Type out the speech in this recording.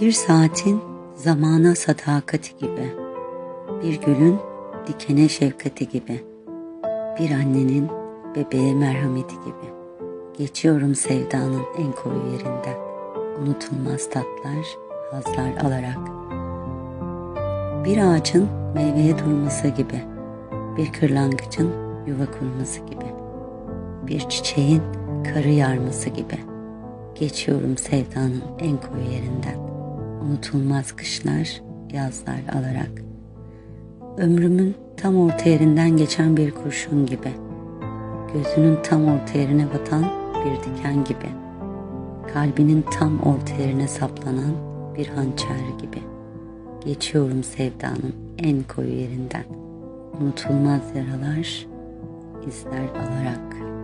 Bir saatin zamana sadakati gibi, bir gülün dikene şefkati gibi, bir annenin bebeğe merhameti gibi. Geçiyorum sevdanın en koyu yerinden, unutulmaz tatlar, hazlar alarak. Bir ağacın meyveye durması gibi, bir kırlangıcın yuva kurması gibi, bir çiçeğin karı yarması gibi. Geçiyorum sevdanın en koyu yerinden, unutulmaz kışlar, yazlar alarak. Ömrümün tam orta yerinden geçen bir kurşun gibi, gözünün tam orta yerine batan bir diken gibi, kalbinin tam orta yerine saplanan bir hançer gibi. Geçiyorum sevdanın en koyu yerinden, unutulmaz yaralar, izler alarak.''